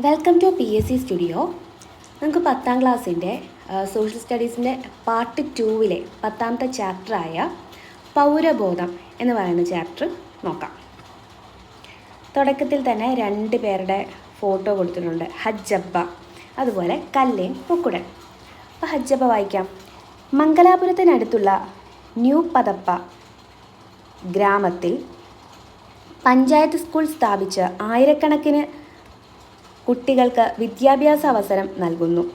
Welcome to P S C studio നമുക്ക് പത്താം ക്ലാസ്സിന്റെ സോഷ്യൽ സ്റ്റഡീസിന്റെ പാർട്ട് ടൂവിലെ പത്താമത്തെ ചാപ്റ്ററായ പൗരബോധം എന്ന് പറയുന്ന ചാപ്റ്റർ നോക്കാം. തുടക്കത്തിൽ തന്നെ രണ്ട് പേരുടെ ഫോട്ടോ കൊടുത്തിട്ടുണ്ട്. ഹജ്ജബ്ബ അതുപോലെ കല്ലേൻ പൊക്കുടൻ അപ്പോൾ ഹജ്ജബ്ബ വായിക്കാം. മംഗലാപുരത്തിനടുത്തുള്ള ന്യൂ പതപ്പ ഗ്രാമത്തിൽ പഞ്ചായത്ത് സ്കൂൾ സ്ഥാപിച്ച് ആയിരക്കണക്കിന് കുട്ടികൾക്ക് വിദ്യാഭ്യാസ അവസരം നൽകുന്നു.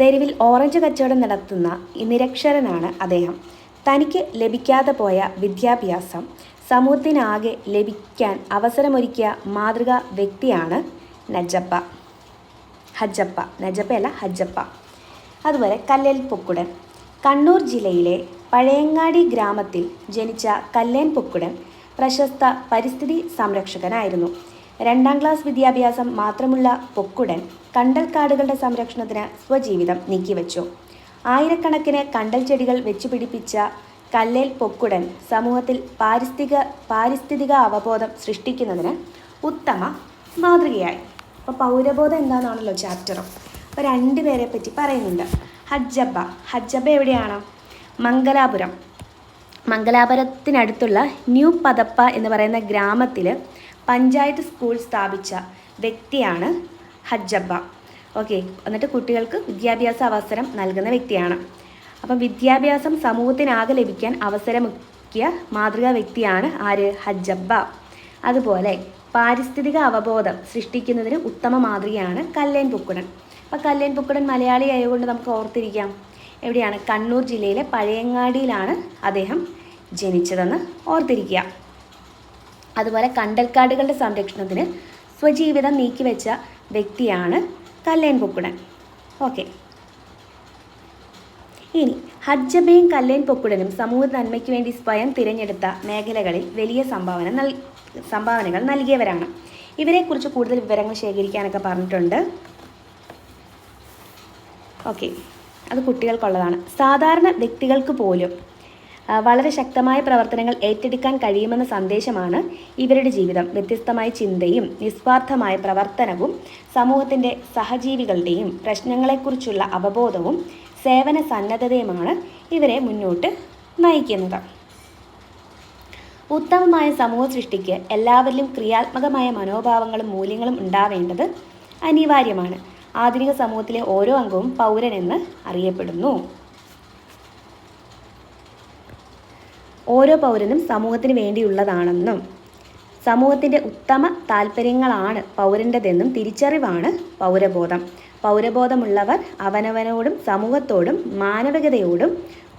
തെരുവിൽ ഓറഞ്ച് കച്ചവടം നടത്തുന്ന നിരക്ഷരനാണ് അദ്ദേഹം. തനിക്ക് ലഭിക്കാതെ പോയ വിദ്യാഭ്യാസം സമൂഹത്തിനാകെ ലഭിക്കാൻ അവസരമൊരുക്കിയ മാതൃകാ വ്യക്തിയാണ് നജപ്പ. ഹജ്ജപ്പ. നജപ്പയല്ല ഹജ്ജപ്പ. അതുപോലെ കല്ലേൽ പൊക്കുടൻ. കണ്ണൂർ ജില്ലയിലെ പഴയങ്ങാടി ഗ്രാമത്തിൽ ജനിച്ച കല്ലേൻ പൊക്കുടൻ പ്രശസ്ത പരിസ്ഥിതി സംരക്ഷകനായിരുന്നു. രണ്ടാം ക്ലാസ് വിദ്യാഭ്യാസം മാത്രമുള്ള പൊക്കുടൻ കണ്ടൽക്കാടുകളുടെ സംരക്ഷണത്തിന് സ്വജീവിതം നീക്കിവച്ചു. ആയിരക്കണക്കിന് കണ്ടൽ ചെടികൾ വെച്ചുപിടിപ്പിച്ച കല്ലേൽ പൊക്കുടൻ സമൂഹത്തിൽ പാരിസ്ഥിതിക പാരിസ്ഥിതിക അവബോധം സൃഷ്ടിക്കുന്നതിന് ഉത്തമ മാതൃകയായി. അപ്പോൾ പൗരബോധം എന്താണെന്നാണല്ലോ ചാപ്റ്ററും. അപ്പോൾ രണ്ട് പേരെ പറ്റി പറയുന്നുണ്ട്. ഹജ്ജബ ഹജ്ജബ എവിടെയാണ്? മംഗലാപുരം. മംഗലാപുരത്തിനടുത്തുള്ള ന്യൂ പതപ്പ എന്ന് പറയുന്ന ഗ്രാമത്തിൽ പഞ്ചായത്ത് സ്കൂൾ സ്ഥാപിച്ച വ്യക്തിയാണ് ഹജ്ജബ്ബ. ഓക്കെ എന്നിട്ട് കുട്ടികൾക്ക് വിദ്യാഭ്യാസ അവസരം നൽകുന്ന വ്യക്തിയാണ്. അപ്പം വിദ്യാഭ്യാസം സമൂഹത്തിനാകെ ലഭിക്കാൻ അവസരമൊക്കിയ മാതൃകാ വ്യക്തിയാണ് ആര്? ഹജ്ജബ്ബ. അതുപോലെ പാരിസ്ഥിതിക അവബോധം സൃഷ്ടിക്കുന്നതിന് ഉത്തമ മാതൃകയാണ് കല്ലേൻ പൊക്കുടൻ. അപ്പോൾ കല്ലേൻ പൊക്കുടൻ മലയാളി ആയതുകൊണ്ട് നമുക്ക് ഓർത്തിരിക്കാം. എവിടെയാണ്? കണ്ണൂർ ജില്ലയിലെ പഴയങ്ങാടിയിലാണ് അദ്ദേഹം ജനിച്ചതെന്ന് ഓർത്തിരിക്കുക. അതുപോലെ കണ്ടൽക്കാടുകളുടെ സംരക്ഷണത്തിന് സ്വജീവിതം നീക്കിവെച്ച വ്യക്തിയാണ് കല്ലേൻ പൊക്കുടൻ. ഓക്കെ ഇനി ഹജ്ജബയും കല്ലേൻ പൊക്കുടനും സമൂഹ നന്മയ്ക്ക് വേണ്ടി സ്വയം തിരഞ്ഞെടുത്ത മേഖലകളിൽ വലിയ സംഭാവന നൽ സംഭാവനകൾ നൽകിയവരാണ്. ഇവരെക്കുറിച്ച് കൂടുതൽ വിവരങ്ങൾ ശേഖരിക്കാനൊക്കെ പറഞ്ഞിട്ടുണ്ട്. ഓക്കെ അത് കുട്ടികൾക്കുള്ളതാണ്. സാധാരണ വ്യക്തികൾക്ക് പോലും വളരെ ശക്തമായ പ്രവർത്തനങ്ങൾ ഏറ്റെടുക്കാൻ കഴിയുമെന്ന സന്ദേശമാണ് ഇവരുടെ ജീവിതം. വ്യത്യസ്തമായ ചിന്തയും നിസ്വാർത്ഥമായ പ്രവർത്തനവും സമൂഹത്തിന്റെ സഹജീവികളുടെയും പ്രശ്നങ്ങളെക്കുറിച്ചുള്ള അവബോധവും സേവന സന്നദ്ധതയുമാണ് ഇവരെ മുന്നോട്ട് നയിക്കുന്നത്. ഉത്തമമായ സമൂഹ സൃഷ്ടിക്ക് എല്ലാവരിലും ക്രിയാത്മകമായ മനോഭാവങ്ങളും മൂല്യങ്ങളും ഉണ്ടാവേണ്ടത് അനിവാര്യമാണ്. ആധുനിക സമൂഹത്തിലെ ഓരോ അംഗവും പൗരനെന്ന് അറിയപ്പെടുന്നു. ഓരോ പൗരനും സമൂഹത്തിന് വേണ്ടിയുള്ളതാണെന്നും സമൂഹത്തിന്റെ ഉത്തമ താല്പര്യങ്ങളാണ് പൗരന്റെതെന്നും തിരിച്ചറിവാണ് പൗരബോധം. പൗരബോധമുള്ളവർ അവനവനോടും സമൂഹത്തോടും മാനവികതയോടും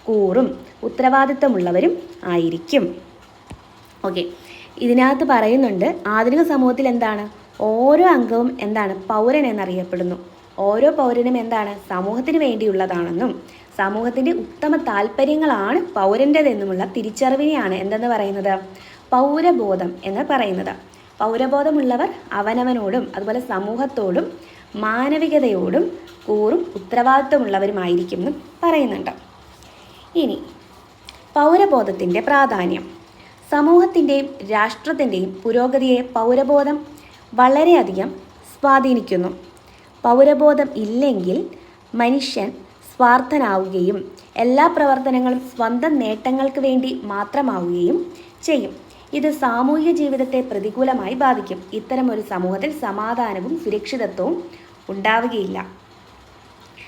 കൂറും ഉത്തരവാദിത്തമുള്ളവരും ആയിരിക്കും. ഓക്കെ. ഇതിനകത്ത് പറയുന്നുണ്ട് ആധുനിക സമൂഹത്തിൽ എന്താണ്? ഓരോ അംഗവും എന്താണ്? പൗരൻ എന്നറിയപ്പെടുന്നു. ഓരോ പൗരനും എന്താണ്? സമൂഹത്തിന് വേണ്ടിയുള്ളതാണെന്നും സമൂഹത്തിന്റെ ഉത്തമ താല്പര്യങ്ങളാണ് പൗരന്റെതെന്നുമുള്ള തിരിച്ചറിവിനെയാണ് എന്തെന്ന് പറയുന്നത്? പൗരബോധം എന്ന് പറയുന്നത്. പൗരബോധമുള്ളവർ അവനവനോടും അതുപോലെ സമൂഹത്തോടും മാനവികതയോടും കൂറും ഉത്തരവാദിത്വമുള്ളവരുമായിരിക്കും എന്ന് പറയുന്നുണ്ട്. ഇനി പൗരബോധത്തിന്റെ പ്രാധാന്യം. സമൂഹത്തിന്റെയും രാഷ്ട്രത്തിന്റെയും പുരോഗതിയെ പൗരബോധം വളരെയധികം സ്വാധീനിക്കുന്നു. പൗരബോധം ഇല്ലെങ്കിൽ മനുഷ്യൻ സ്വാർത്ഥനാവുകയും എല്ലാ പ്രവർത്തനങ്ങളും സ്വന്തം നേട്ടങ്ങൾക്ക് വേണ്ടി മാത്രമാവുകയും ചെയ്യും. ഇത് സാമൂഹിക ജീവിതത്തെ പ്രതികൂലമായി ബാധിക്കും. ഇത്തരമൊരു സമൂഹത്തിൽ സമാധാനവും സുരക്ഷിതത്വവും ഉണ്ടാവുകയില്ല.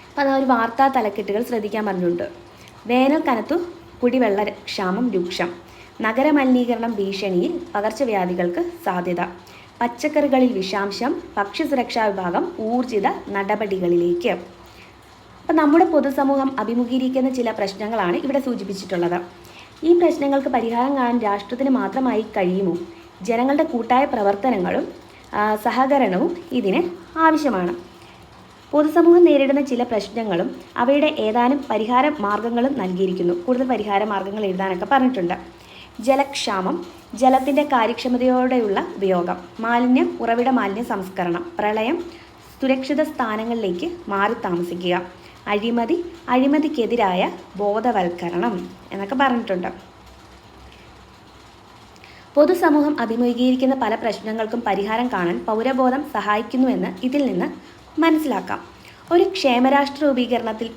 അപ്പോൾ അതാ ഒരു വാർത്താ തലക്കെട്ടുകൾ ശ്രദ്ധിക്കാൻ പറഞ്ഞിട്ടുണ്ട് വേനൽ കനത്തു കുടിവെള്ള ക്ഷാമം രൂക്ഷം. നഗരമലിനീകരണം ഭീഷണിയിൽ പകർച്ചവ്യാധികൾക്ക് സാധ്യത. പച്ചക്കറികളിൽ വിഷാംശം ഭക്ഷ്യസുരക്ഷാ വിഭാഗം ഊർജിത നടപടികളിലേക്ക്. അപ്പം നമ്മുടെ പൊതുസമൂഹം അഭിമുഖീകരിക്കുന്ന ചില പ്രശ്നങ്ങളാണ് ഇവിടെ സൂചിപ്പിച്ചിട്ടുള്ളത്. ഈ പ്രശ്നങ്ങൾക്ക് പരിഹാരം കാണാൻ രാഷ്ട്രത്തിന് മാത്രമായി കഴിയുമോ? ജനങ്ങളുടെ കൂട്ടായ പ്രവർത്തനങ്ങളും സഹകരണവും ഇതിന് ആവശ്യമാണ്. പൊതുസമൂഹം നേരിടുന്ന ചില പ്രശ്നങ്ങളും അവയുടെ ഏതാനും പരിഹാര മാർഗങ്ങളും നൽകിയിരിക്കുന്നു. കൂടുതൽ പരിഹാര മാർഗങ്ങൾ എഴുതാനൊക്കെ പറഞ്ഞിട്ടുണ്ട്. ജലക്ഷാമം ജലത്തിന്റെ കാര്യക്ഷമതയോടെയുള്ള ഉപയോഗം മാലിന്യം ഉറവിട മാലിന്യ സംസ്കരണം പ്രളയം സുരക്ഷിത സ്ഥാനങ്ങളിലേക്ക് മാറി താമസിക്കുക അഴിമതി അഴിമതിക്കെതിരായ ബോധവൽക്കരണം എന്നൊക്കെ പറഞ്ഞിട്ടുണ്ട്. പൊതുസമൂഹം അഭിമുഖീകരിക്കുന്ന പല പ്രശ്നങ്ങൾക്കും പരിഹാരം കാണാൻ പൗരബോധം സഹായിക്കുന്നുവെന്ന് ഇതിൽ നിന്ന് മനസ്സിലാക്കാം. ഒരു ക്ഷേമരാഷ്ട്ര രൂപീകരണത്തിൽ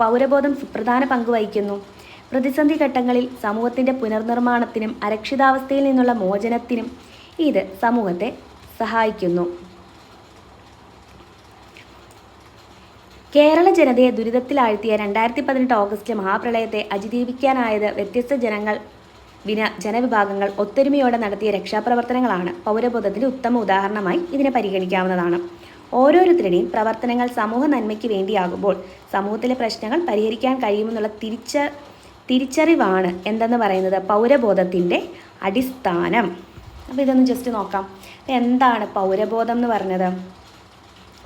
പൗരബോധം സുപ്രധാന പങ്ക് വഹിക്കുന്നു. പ്രതിസന്ധി ഘട്ടങ്ങളിൽ സമൂഹത്തിന്റെ പുനർനിർമ്മാണത്തിനും അരക്ഷിതാവസ്ഥയിൽ നിന്നുള്ള മോചനത്തിനും ഇത് സമൂഹത്തെ സഹായിക്കുന്നു. കേരള ജനതയെ ദുരിതത്തിലാഴ്ത്തിയ രണ്ടായിരത്തി പതിനെട്ട് ഓഗസ്റ്റിലെ മഹാപ്രളയത്തെ അതിജീവിക്കാനായത് വ്യത്യസ്ത ജനങ്ങൾ വിന ജനവിഭാഗങ്ങൾ ഒത്തൊരുമയോടെ നടത്തിയ രക്ഷാപ്രവർത്തനങ്ങളാണ് പൗരബോധത്തിന്റെ ഉത്തമ ഉദാഹരണമായി ഇതിനെ പരിഗണിക്കാവുന്നതാണ്. ഓരോരുത്തരുടെയും പ്രവർത്തനങ്ങൾ സമൂഹ നന്മയ്ക്ക് വേണ്ടിയാകുമ്പോൾ സമൂഹത്തിലെ പ്രശ്നങ്ങൾ പരിഹരിക്കാൻ കഴിയുമെന്നുള്ള തിരിച്ച തിരിച്ചറിവാണ് എന്തെന്ന് പറയുന്നത് പൗരബോധത്തിന്റെ അടിസ്ഥാനം. അപ്പോൾ ഇതൊന്ന് ജസ്റ്റ് നോക്കാം. എന്താണ് പൗരബോധം എന്ന് പറഞ്ഞത്?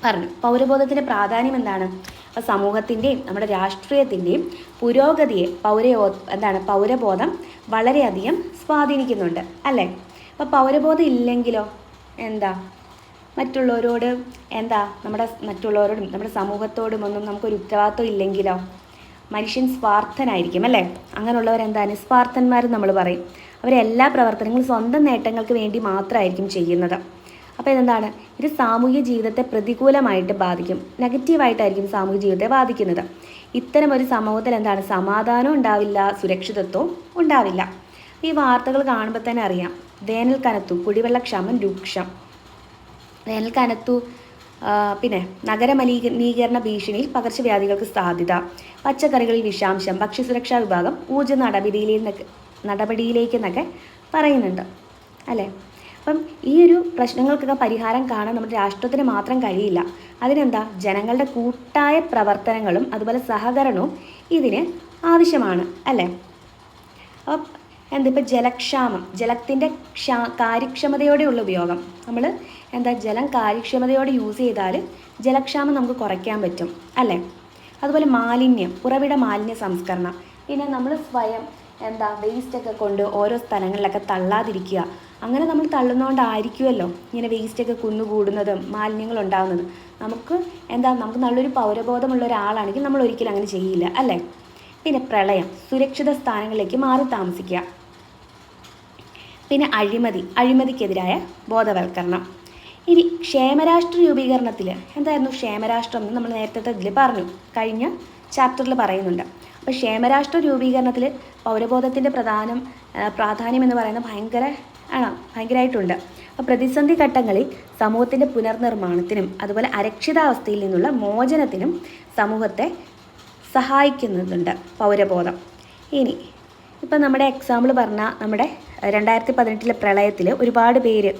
പറഞ്ഞു. പൗരബോധത്തിന്റെ പ്രാധാന്യം എന്താണ്? അപ്പോൾ സമൂഹത്തിന്റെയും നമ്മുടെ രാഷ്ട്രീയത്തിന്റെയും പുരോഗതിയെ പൗരബോ എന്താണ് പൗരബോധം വളരെയധികം സ്വാധീനിക്കുന്നുണ്ട് അല്ലേ? അപ്പോൾ പൗരബോധം ഇല്ലെങ്കിലോ? എന്താ? മറ്റുള്ളവരോട് എന്താ? നമ്മുടെ മറ്റുള്ളവരോടും നമ്മുടെ സമൂഹത്തോടും ഒന്നും നമുക്കൊരു ഉത്തരവാദിത്വം ഇല്ലെങ്കിലോ? മനുഷ്യൻ സ്വാർത്ഥനായിരിക്കും അല്ലേ? അങ്ങനെയുള്ളവരെന്താ നിസ്വാർത്ഥന്മാരും നമ്മൾ പറയും. അവരെല്ലാ പ്രവർത്തനങ്ങളും സ്വന്തം നേട്ടങ്ങൾക്ക് വേണ്ടി മാത്രമായിരിക്കും ചെയ്യുന്നത്. അപ്പോൾ ഇതെന്താണ്? ഇത് സാമൂഹ്യ ജീവിതത്തെ പ്രതികൂലമായിട്ട് ബാധിക്കും. നെഗറ്റീവായിട്ടായിരിക്കും സാമൂഹ്യ ജീവിതത്തെ ബാധിക്കുന്നത്. ഇത്തരം ഒരു സമൂഹത്തിൽ എന്താണ്? സമാധാനം ഉണ്ടാവില്ല സുരക്ഷിതത്വവും ഉണ്ടാവില്ല. ഈ വാർത്തകൾ കാണുമ്പോൾ തന്നെ അറിയാം. വേനൽ കനത്തു കുടിവെള്ളക്ഷാമം രൂക്ഷം. വേനൽ കനത്തു ആ, പിന്നെ നഗരമലിനീകരണ ഭീഷണിയിൽ പകർച്ചവ്യാധികൾക്ക് സാധ്യത. പച്ചക്കറികളിൽ വിഷാംശം. ഭക്ഷ്യസുരക്ഷാ വിഭാഗം ഊർജ നടപടിയിലേക്ക് നടപടിയിലേക്കെന്നൊക്കെ പറയുന്നുണ്ട്. അല്ലേ? അപ്പം ഈ ഒരു പ്രശ്നങ്ങൾക്കൊക്കെ പരിഹാരം കാണാൻ നമ്മുടെ രാഷ്ട്രത്തിന് മാത്രം കഴിയില്ല. അതിനെന്താ? ജനങ്ങളുടെ കൂട്ടായ പ്രവർത്തനങ്ങളും അതുപോലെ സഹകരണവും ഇതിന് ആവശ്യമാണ് അല്ലേ? അപ്പം എന്താ ഇപ്പം ജലക്ഷാമം ജലത്തിന്റെ ക്ഷാ കാര്യക്ഷമതയോടെയുള്ള ഉപയോഗം. നമ്മൾ എന്താ ജലം കാര്യക്ഷമതയോടെ യൂസ് ചെയ്താൽ ജലക്ഷാമം നമുക്ക് കുറയ്ക്കാൻ പറ്റും അല്ലേ? അതുപോലെ മാലിന്യം ഉറവിട മാലിന്യ സംസ്കരണം. പിന്നെ നമ്മൾ സ്വയം എന്താ വേസ്റ്റൊക്കെ കൊണ്ട് ഓരോ സ്ഥലങ്ങളിലൊക്കെ തള്ളാതിരിക്കുക അങ്ങനെ നമ്മൾ തള്ളുന്നതുകൊണ്ടായിരിക്കുമല്ലോ ഇങ്ങനെ വേസ്റ്റൊക്കെ കുന്നുകൂടുന്നതും മാലിന്യങ്ങൾ ഉണ്ടാകുന്നതും നമുക്ക് എന്താ നമുക്ക് നല്ലൊരു പൗരബോധമുള്ള ഒരാളാണെങ്കിൽ നമ്മൾ ഒരിക്കലും അങ്ങനെ ചെയ്യില്ല അല്ലേ? പിന്നെ പ്രളയം സുരക്ഷിത സ്ഥാനങ്ങളിലേക്ക് മാറി താമസിക്കുക. പിന്നെ അഴിമതി അഴിമതിക്കെതിരായ ബോധവൽക്കരണം. ഇനി ക്ഷേമരാഷ്ട്ര രൂപീകരണത്തിൽ എന്തായിരുന്നു ക്ഷേമരാഷ്ട്രം എന്ന് നമ്മൾ നേരത്തെ ഇതിൽ പറഞ്ഞു കഴിഞ്ഞ ചാപ്റ്ററിൽ പറയുന്നുണ്ട്. അപ്പോൾ ക്ഷേമരാഷ്ട്ര രൂപീകരണത്തിൽ പൗരബോധത്തിന്റെ പ്രധാനം പ്രാധാന്യം എന്ന് പറയുന്നത് ഭയങ്കര ആണ്? ഭയങ്കരമായിട്ടുണ്ട് അപ്പോൾ പ്രതിസന്ധി ഘട്ടങ്ങളിൽ സമൂഹത്തിന്റെ പുനർനിർമ്മാണത്തിനും അതുപോലെ അരക്ഷിതാവസ്ഥയിൽ നിന്നുള്ള മോചനത്തിനും സമൂഹത്തെ സഹായിക്കുന്നുണ്ട് പൗരബോധം. ഇനി ഇപ്പം നമ്മുടെ എക്സാമ്പിൾ പറഞ്ഞാൽ നമ്മുടെ രണ്ടായിരത്തി പതിനെട്ടിലെ പ്രളയത്തിൽ ഒരുപാട് പേര്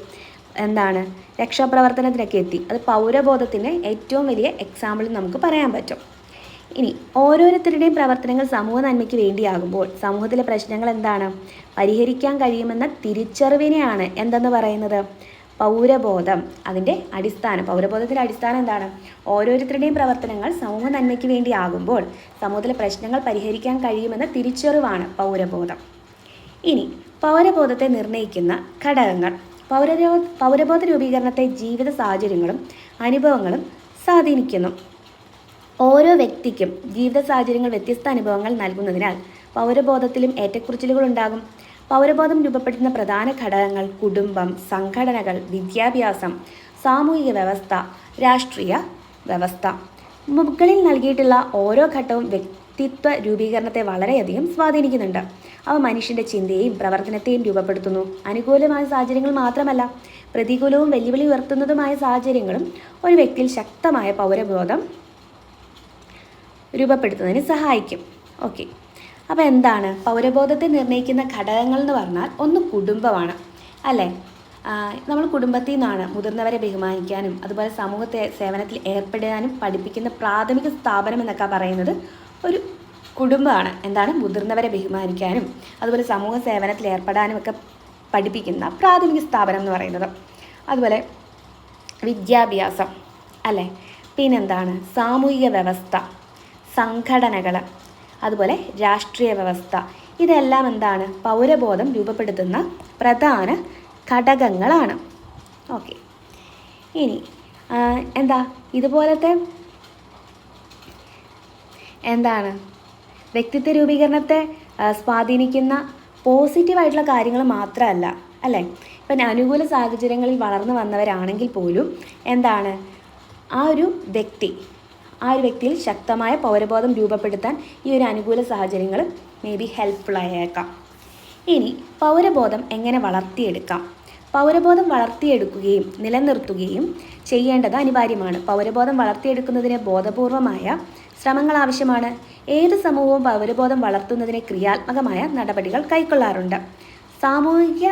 എന്താണ് രക്ഷാപ്രവർത്തനത്തിനൊക്കെ എത്തി. അത് പൗരബോധത്തിന് ഏറ്റവും വലിയ എക്സാമ്പിൾ നമുക്ക് പറയാൻ പറ്റും. ഇനി ഓരോരുത്തരുടെയും പ്രവർത്തനങ്ങൾ സമൂഹ നന്മയ്ക്ക് വേണ്ടിയാകുമ്പോൾ സമൂഹത്തിലെ പ്രശ്നങ്ങൾ എന്താണ്? പരിഹരിക്കാൻ കഴിയുമെന്ന തിരിച്ചറിവിനെയാണ് എന്തെന്ന് പറയുന്നത്? പൗരബോധം. അതിന്റെ അടിസ്ഥാനം പൗരബോധത്തിന്റെ അടിസ്ഥാനം എന്താണ്? ഓരോരുത്തരുടെയും പ്രവർത്തനങ്ങൾ സമൂഹ നന്മയ്ക്ക് വേണ്ടിയാകുമ്പോൾ സമൂഹത്തിലെ പ്രശ്നങ്ങൾ പരിഹരിക്കാൻ കഴിയുമെന്ന തിരിച്ചറിവാണ് പൗരബോധം. ഇനി പൗരബോധത്തെ നിർണയിക്കുന്ന ഘടകങ്ങൾ. പൗരബോ പൗരബോധ രൂപീകരണത്തെ ജീവിത സാഹചര്യങ്ങളും അനുഭവങ്ങളും സ്വാധീനിക്കുന്നു. ഓരോ വ്യക്തിക്കും ജീവിത സാഹചര്യങ്ങൾ വ്യത്യസ്ത അനുഭവങ്ങൾ നൽകുന്നതിനാൽ പൗരബോധത്തിലും ഏറ്റക്കുറിച്ചിലുകൾ ഉണ്ടാകും. പൗരബോധം രൂപപ്പെടുന്ന പ്രധാന ഘടകങ്ങൾ കുടുംബം സംഘടനകൾ വിദ്യാഭ്യാസം സാമൂഹിക വ്യവസ്ഥ രാഷ്ട്രീയ വ്യവസ്ഥ. മുകളിൽ നൽകിയിട്ടുള്ള ഓരോ ഘട്ടവും വ്യക്തിത്വ രൂപീകരണത്തെ വളരെയധികം സ്വാധീനിക്കുന്നുണ്ട്. അവ മനുഷ്യന്റെ ചിന്തയെയും പ്രവർത്തനത്തെയും രൂപപ്പെടുത്തുന്നു. അനുകൂലമായ സാഹചര്യങ്ങൾ മാത്രമല്ല പ്രതികൂലവും വെല്ലുവിളി ഉയർത്തുന്നതുമായ സാഹചര്യങ്ങളും ഒരു വ്യക്തിയിൽ ശക്തമായ പൗരബോധം രൂപപ്പെടുത്തുന്നതിന് സഹായിക്കും. ഓക്കെ അപ്പോൾ എന്താണ്? പൗരബോധത്തെ നിർണയിക്കുന്ന ഘടകങ്ങൾ എന്ന് പറഞ്ഞാൽ ഒന്ന് കുടുംബമാണ്. അല്ലേ? നമ്മൾ കുടുംബത്തിൽ നിന്നാണ് മുതിർന്നവരെ ബഹുമാനിക്കാനും അതുപോലെ സമൂഹത്തെ സേവനത്തിൽ ഏർപ്പെടാനും പഠിപ്പിക്കുന്ന പ്രാഥമിക സ്ഥാപനം എന്നൊക്കെ പറയുന്നത് ഒരു കുടുംബമാണ്. എന്താണ്? മുതിർന്നവരെ ബഹുമാനിക്കാനും അതുപോലെ സമൂഹ സേവനത്തിൽ ഏർപ്പെടാനും ഒക്കെ പഠിപ്പിക്കുന്ന പ്രാഥമിക സ്ഥാപനം എന്ന് പറയുന്നത്. അതുപോലെ വിദ്യാഭ്യാസം. അല്ലേ? പിന്നെന്താണ്? സാമൂഹിക വ്യവസ്ഥ. സംഘടനകൾ അതുപോലെ രാഷ്ട്രീയ വ്യവസ്ഥ. ഇതെല്ലാം എന്താണ്? പൗരബോധം രൂപപ്പെടുത്തുന്ന പ്രധാന ഘടകങ്ങളാണ്. ഓക്കെ. ഇനി എന്താ? ഇതുപോലത്തെ എന്താണ്? വ്യക്തിത്വ രൂപീകരണത്തെ സ്വാധീനിക്കുന്ന പോസിറ്റീവായിട്ടുള്ള കാര്യങ്ങൾ മാത്രമല്ല അല്ലേ? ഇപ്പം അനുകൂല സാഹചര്യങ്ങളിൽ വളർന്നു വന്നവരാണെങ്കിൽ പോലും എന്താണ്? ആ ഒരു വ്യക്തി ആ ഒരു വ്യക്തിയിൽ ശക്തമായ പൗരബോധം രൂപപ്പെടുത്താൻ ഈ ഒരു അനുകൂല സാഹചര്യങ്ങൾ മേ ബി ഹെൽപ്ഫുൾ ആയേക്കാം. ഇനി പൗരബോധം എങ്ങനെ വളർത്തിയെടുക്കാം? പൗരബോധം വളർത്തിയെടുക്കുകയും നിലനിർത്തുകയും ചെയ്യേണ്ടത് അനിവാര്യമാണ്. പൗരബോധം വളർത്തിയെടുക്കുന്നതിന് ബോധപൂർവമായ ശ്രമങ്ങൾ ആവശ്യമാണ്. ഏത് സമൂഹവും പൗരബോധം വളർത്തുന്നതിന് ക്രിയാത്മകമായ നടപടികൾ കൈക്കൊള്ളാറുണ്ട്. സാമൂഹിക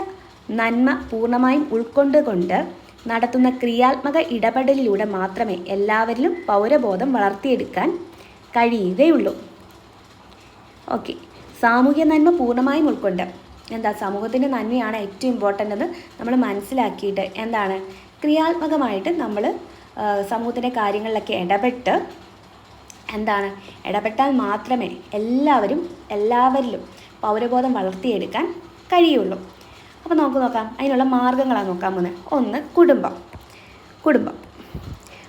നന്മ പൂർണമായും ഉൾക്കൊണ്ടുകൊണ്ട് നടത്തുന്ന ക്രിയാത്മക ഇടപെടലിലൂടെ മാത്രമേ എല്ലാവരിലും പൗരബോധം വളർത്തിയെടുക്കാൻ കഴിയുകയുള്ളൂ. ഓക്കെ. സാമൂഹ്യ നന്മ പൂർണമായും ഉൾക്കൊണ്ട്. എന്താ സമൂഹത്തിന്റെ നന്മയാണ് ഏറ്റവും ഇമ്പോർട്ടന്റ് എന്ന് നമ്മൾ മനസ്സിലാക്കിയിട്ട് എന്താണ്? ക്രിയാത്മകമായിട്ട് നമ്മൾ സമൂഹത്തിന്റെ കാര്യങ്ങളിലൊക്കെ ഇടപെട്ട് എന്താണ്? ഇടപെട്ടാൽ മാത്രമേ എല്ലാവരും എല്ലാവരിലും പൗരബോധം വളർത്തിയെടുക്കാൻ കഴിയുള്ളൂ. അപ്പോൾ നമുക്ക് നോക്കാം. അതിനുള്ള മാർഗങ്ങളാണ് നോക്കാൻ പോകുന്നത് ഒന്ന് കുടുംബം. കുടുംബം.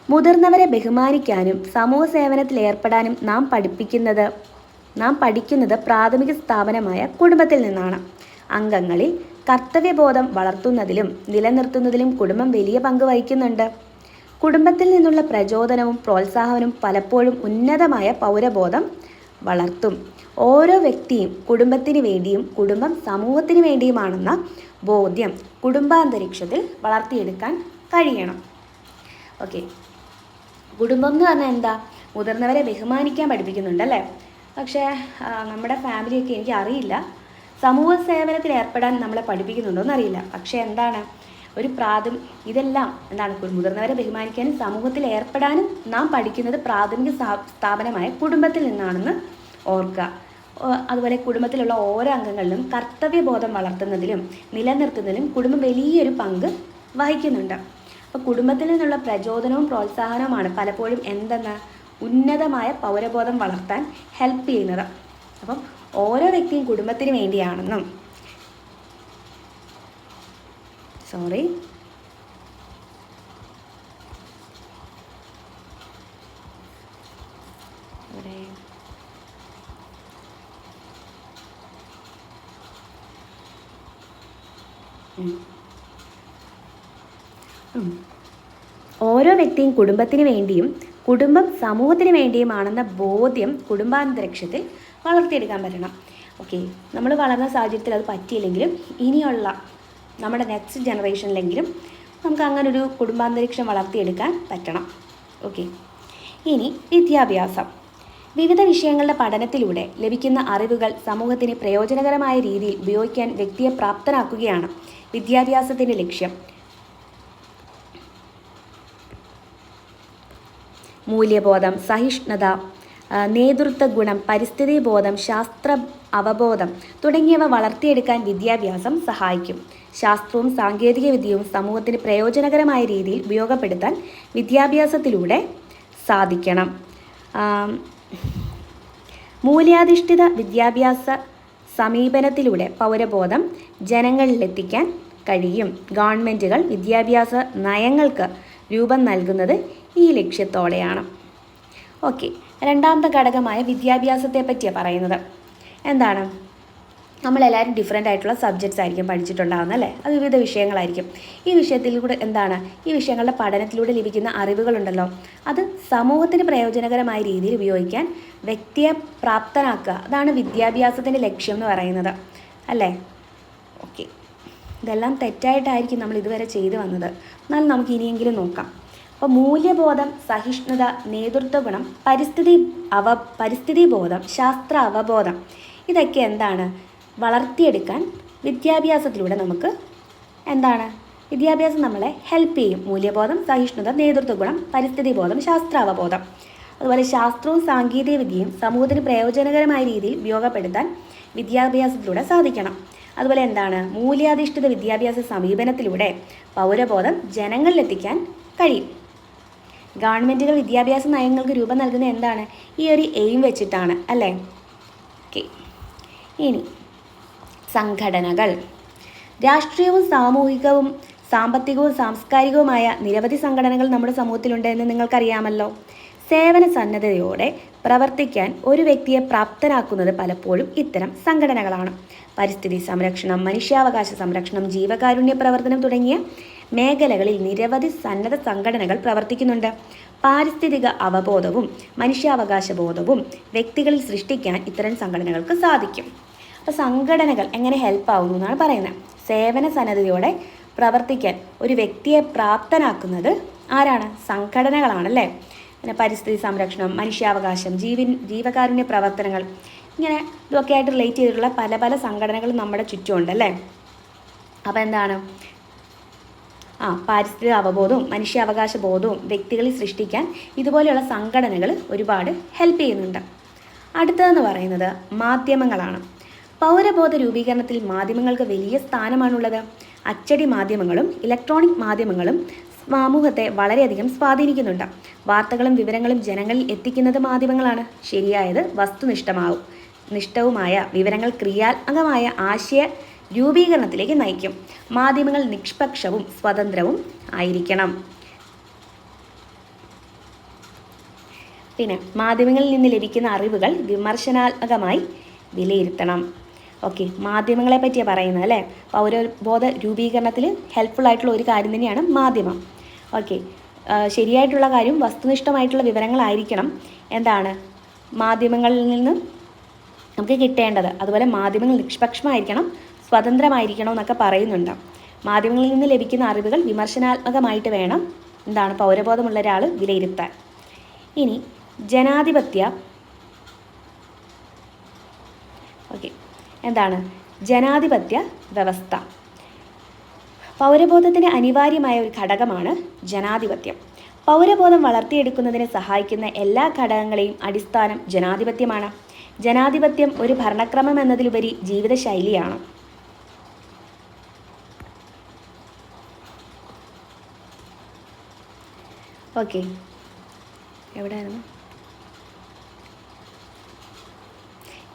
മുതിർന്നവരെ ബഹുമാനിക്കാനും സമൂഹ സേവനത്തിൽ ഏർപ്പെടാനും നാം പഠിപ്പിക്കുന്നത് നാം പഠിക്കുന്നത് പ്രാഥമിക സ്ഥാപനമായ കുടുംബത്തിൽ നിന്നാണ്. അംഗങ്ങളിൽ കർത്തവ്യബോധം വളർത്തുന്നതിലും നിലനിർത്തുന്നതിലും കുടുംബം വലിയ പങ്ക് വഹിക്കുന്നുണ്ട്. കുടുംബത്തിൽ നിന്നുള്ള പ്രചോദനവും പ്രോത്സാഹനവും പലപ്പോഴും ഉന്നതമായ പൗരബോധം വളർത്തും. ഓരോ വ്യക്തിയും കുടുംബത്തിന് വേണ്ടിയും കുടുംബം സമൂഹത്തിന് വേണ്ടിയുമാണെന്ന ബോധ്യം കുടുംബാന്തരീക്ഷത്തിൽ വളർത്തിയെടുക്കാൻ കഴിയണം. ഓക്കെ കുടുംബം എന്ന് പറഞ്ഞാൽ എന്താ? മുതിർന്നവരെ ബഹുമാനിക്കാൻ പഠിപ്പിക്കുന്നുണ്ട് അല്ലേ? പക്ഷേ നമ്മുടെ ഫാമിലിയൊക്കെ എനിക്ക് അറിയില്ല. സമൂഹ സേവനത്തിൽ ഏർപ്പെടാൻ നമ്മളെ പഠിപ്പിക്കുന്നുണ്ടോ എന്നറിയില്ല. പക്ഷേ എന്താണ്? ഒരു പ്രാഥമിക ഇതെല്ലാം എന്താണ്? മുതിർന്നവരെ ബഹുമാനിക്കാനും സമൂഹത്തിൽ ഏർപ്പെടാനും നാം പഠിക്കുന്നത് പ്രാഥമിക സ്ഥാപനമായ കുടുംബത്തിൽ നിന്നാണെന്ന് ഓർക്കുക. അതുപോലെ കുടുംബത്തിലുള്ള ഓരോ അംഗങ്ങളിലും കർത്തവ്യബോധം വളർത്തുന്നതിലും നിലനിർത്തുന്നതിലും കുടുംബം വലിയൊരു പങ്ക് വഹിക്കുന്നുണ്ട്. അപ്പോൾ കുടുംബത്തിൽ നിന്നുള്ള പ്രചോദനവും പ്രോത്സാഹനവുമാണ് പലപ്പോഴും എന്തെന്ന് ഉന്നതമായ പൗരബോധം വളർത്താൻ ഹെൽപ്പ് ചെയ്യുന്നത്. അപ്പം ഓരോ വ്യക്തിയും കുടുംബത്തിന് വേണ്ടിയാണെന്നും. സോറി ഇവിടെ ഓരോ വ്യക്തിയും കുടുംബത്തിന് വേണ്ടിയും കുടുംബം സമൂഹത്തിന് വേണ്ടിയുമാണെന്ന ബോധ്യം കുടുംബാന്തരീക്ഷത്തിൽ വളർത്തിയെടുക്കാൻ പറ്റണം. ഓക്കെ നമ്മൾ വളർന്ന സാഹചര്യത്തിൽ അത് പറ്റിയില്ലെങ്കിലും ഇനിയുള്ള നമ്മുടെ നെക്സ്റ്റ് ജനറേഷനിലെങ്കിലും നമുക്ക് അങ്ങനെ ഒരു കുടുംബാന്തരീക്ഷം വളർത്തിയെടുക്കാൻ പറ്റണം. ഓക്കെ ഇനി വിദ്യാഭ്യാസം. വിവിധ വിഷയങ്ങളുടെ പഠനത്തിലൂടെ ലഭിക്കുന്ന അറിവുകൾ സമൂഹത്തിന് പ്രയോജനകരമായ രീതിയിൽ ഉപയോഗിക്കാൻ വ്യക്തിയെ പ്രാപ്തനാക്കുകയാണ് വിദ്യാഭ്യാസത്തിന്റെ ലക്ഷ്യം. മൂല്യബോധം സഹിഷ്ണുത നേതൃത്വ ഗുണം പരിസ്ഥിതി ബോധം ശാസ്ത്ര അവബോധം തുടങ്ങിയവ വളർത്തിയെടുക്കാൻ വിദ്യാഭ്യാസം സഹായിക്കും. ശാസ്ത്രവും സാങ്കേതികവിദ്യയും സമൂഹത്തിന് പ്രയോജനകരമായ രീതിയിൽ ഉപയോഗപ്പെടുത്താൻ വിദ്യാഭ്യാസത്തിലൂടെ സാധിക്കണം. മൂല്യാധിഷ്ഠിത വിദ്യാഭ്യാസ സമീപനത്തിലൂടെ പൗരബോധം ജനങ്ങളിലെത്തിക്കാൻ കഴിയും. ഗവൺമെന്റുകൾ വിദ്യാഭ്യാസ നയങ്ങൾക്ക് രൂപം നൽകുന്നത് ഈ ലക്ഷ്യത്തോടെയാണ്. ഓക്കെ. രണ്ടാമത്തെ ഘടകമായ വിദ്യാഭ്യാസത്തെ പറ്റിയാണ് പറയുന്നത്. എന്താണ്? നമ്മളെല്ലാവരും ഡിഫറെന്റ് ആയിട്ടുള്ള സബ്ജക്ട്സ് ആയിരിക്കും പഠിച്ചിട്ടുണ്ടാകുന്നത് അല്ലേ? അത് വിവിധ വിഷയങ്ങളായിരിക്കും. ഈ വിഷയത്തിലൂടെ എന്താണ്? ഈ വിഷയങ്ങളുടെ പഠനത്തിലൂടെ ലഭിക്കുന്ന അറിവുകളുണ്ടല്ലോ. അത് സമൂഹത്തിന് പ്രയോജനകരമായ രീതിയിൽ ഉപയോഗിക്കാൻ വ്യക്തിയെ പ്രാപ്തനാക്കുക. അതാണ് വിദ്യാഭ്യാസത്തിന്റെ ലക്ഷ്യം എന്ന് പറയുന്നത്. അല്ലേ? ഓക്കെ. ഇതെല്ലാം തെറ്റായിട്ടായിരിക്കും നമ്മൾ ഇതുവരെ ചെയ്തു വന്നത്. എന്നാൽ നമുക്ക് ഇനിയെങ്കിലും നോക്കാം. അപ്പോൾ മൂല്യബോധം സഹിഷ്ണുത നേതൃത്വ ഗുണം പരിസ്ഥിതി അവ പരിസ്ഥിതി ബോധം ശാസ്ത്ര അവബോധം ഇതൊക്കെ എന്താണ്? വളർത്തിയെടുക്കാൻ വിദ്യാഭ്യാസത്തിലൂടെ നമുക്ക് എന്താണ്? വിദ്യാഭ്യാസം നമ്മളെ ഹെൽപ്പ് ചെയ്യും. മൂല്യബോധം സഹിഷ്ണുത നേതൃത്വ ഗുണം പരിസ്ഥിതി ബോധം ശാസ്ത്ര അവബോധം. അതുപോലെ ശാസ്ത്രവും സാങ്കേതിക വിദ്യയും സമൂഹത്തിന് പ്രയോജനകരമായ രീതിയിൽ ഉപയോഗപ്പെടുത്താൻ വിദ്യാഭ്യാസത്തിലൂടെ സാധിക്കണം. അതുപോലെ എന്താണ്? മൂല്യാധിഷ്ഠിത വിദ്യാഭ്യാസ സമീപനത്തിലൂടെ പൗരബോധം ജനങ്ങളിലെത്തിക്കാൻ കഴിയും. ഗവൺമെന്റുകൾ വിദ്യാഭ്യാസ നയങ്ങൾക്ക് രൂപം നൽകുന്ന എന്താണ്? ഈ ഒരു എയിം വെച്ചിട്ടാണ് അല്ലേ? ഓക്കെ ഇനി സംഘടനകൾ. രാഷ്ട്രീയവും സാമൂഹികവും സാമ്പത്തികവും സാംസ്കാരികവുമായ നിരവധി സംഘടനകൾ നമ്മുടെ സമൂഹത്തിലുണ്ട് എന്ന് നിങ്ങൾക്കറിയാമല്ലോ. സേവന സന്നദ്ധതയോടെ പ്രവർത്തിക്കാൻ ഒരു വ്യക്തിയെ പ്രാപ്തരാക്കുന്നത് പലപ്പോഴും ഇത്തരം സംഘടനകളാണ്. പരിസ്ഥിതി സംരക്ഷണം മനുഷ്യാവകാശ സംരക്ഷണം ജീവകാരുണ്യ പ്രവർത്തനം തുടങ്ങിയ മേഖലകളിൽ നിരവധി സന്നദ്ധ സംഘടനകൾ പ്രവർത്തിക്കുന്നുണ്ട്. പാരിസ്ഥിതിക അവബോധവും മനുഷ്യാവകാശ ബോധവും വ്യക്തികളിൽ സൃഷ്ടിക്കാൻ ഇത്തരം സംഘടനകൾക്ക് സാധിക്കും. അപ്പോൾ സംഘടനകൾ എങ്ങനെ ഹെൽപ്പ് ആവുന്നു എന്നാണ് പറയുന്നത്. സേവന സന്നദ്ധതയോടെ പ്രവർത്തിക്കാൻ ഒരു വ്യക്തിയെ പ്രാപ്തനാക്കുന്നത് ആരാണ്? സംഘടനകളാണല്ലേ പിന്നെ പരിസ്ഥിതി സംരക്ഷണം മനുഷ്യാവകാശം ജീവൻ ജീവകാരുണ്യ പ്രവർത്തനങ്ങൾ ഇങ്ങനെ ഇതൊക്കെ ആയിട്ട് റിലേറ്റ് ചെയ്തിട്ടുള്ള പല പല സംഘടനകളും നമ്മുടെ ചുറ്റുമുണ്ട് അല്ലേ? അപ്പോൾ എന്താണ്? ആ പാരിസ്ഥിതിക അവബോധവും മനുഷ്യാവകാശ ബോധവും വ്യക്തികളിൽ സൃഷ്ടിക്കാൻ ഇതുപോലെയുള്ള സംഘടനകൾ ഒരുപാട് ഹെൽപ്പ് ചെയ്യുന്നുണ്ട്. അടുത്തതെന്ന് പറയുന്നത് മാധ്യമങ്ങളാണ്. പൗരബോധ രൂപീകരണത്തിൽ മാധ്യമങ്ങൾക്ക് വലിയ സ്ഥാനമാണുള്ളത്. അച്ചടി മാധ്യമങ്ങളും ഇലക്ട്രോണിക് മാധ്യമങ്ങളും സമൂഹത്തെ വളരെയധികം സ്വാധീനിക്കുന്നുണ്ട്. വാർത്തകളും വിവരങ്ങളും ജനങ്ങളിൽ എത്തിക്കുന്നത് മാധ്യമങ്ങളാണ്. ശരിയായത് വസ്തുനിഷ്ഠമാവും നിഷ്ഠവുമായ വിവരങ്ങൾ ക്രിയാത്മകമായ ആശയ രൂപീകരണത്തിലേക്ക് നയിക്കും. മാധ്യമങ്ങൾ നിഷ്പക്ഷവും സ്വതന്ത്രവും ആയിരിക്കണം. പിന്നെ മാധ്യമങ്ങളിൽ നിന്ന് ലഭിക്കുന്ന അറിവുകൾ വിമർശനാത്മകമായി വിലയിരുത്തണം. ഓക്കെ മാധ്യമങ്ങളെ പറ്റിയാണ് പറയുന്നത് അല്ലേ? പൗരബോധ രൂപീകരണത്തിൽ ഹെൽപ്ഫുൾ ആയിട്ടുള്ള ഒരു കാര്യം തന്നെയാണ് മാധ്യമം. ഓക്കെ ശരിയായിട്ടുള്ള കാര്യം വസ്തുനിഷ്ഠമായിട്ടുള്ള വിവരങ്ങളായിരിക്കണം. എന്താണ്? മാധ്യമങ്ങളിൽ നിന്ന് നമുക്ക് കിട്ടേണ്ടത്. അതുപോലെ മാധ്യമങ്ങൾ നിഷ്പക്ഷമായിരിക്കണം സ്വതന്ത്രമായിരിക്കണം എന്നൊക്കെ പറയുന്നുണ്ട്. മാധ്യമങ്ങളിൽ നിന്ന് ലഭിക്കുന്ന അറിവുകൾ വിമർശനാത്മകമായിട്ട് വേണം. എന്താണ്? പൗരബോധമുള്ള ഒരാൾ വിലയിരുത്താൻ. ഇനി ജനാധിപത്യ ഓക്കെ എന്താണ്? ജനാധിപത്യ വ്യവസ്ഥ. പൗരബോധത്തിന് അനിവാര്യമായ ഒരു ഘടകമാണ് ജനാധിപത്യം. പൗരബോധം വളർത്തിയെടുക്കുന്നതിന് സഹായിക്കുന്ന എല്ലാ ഘടകങ്ങളെയും അടിസ്ഥാനം ജനാധിപത്യമാണ്. ജനാധിപത്യം ഒരു ഭരണക്രമം എന്നതിലുപരി ജീവിതശൈലിയാണ്. ഓക്കെ. എവിടെയായിരുന്നു?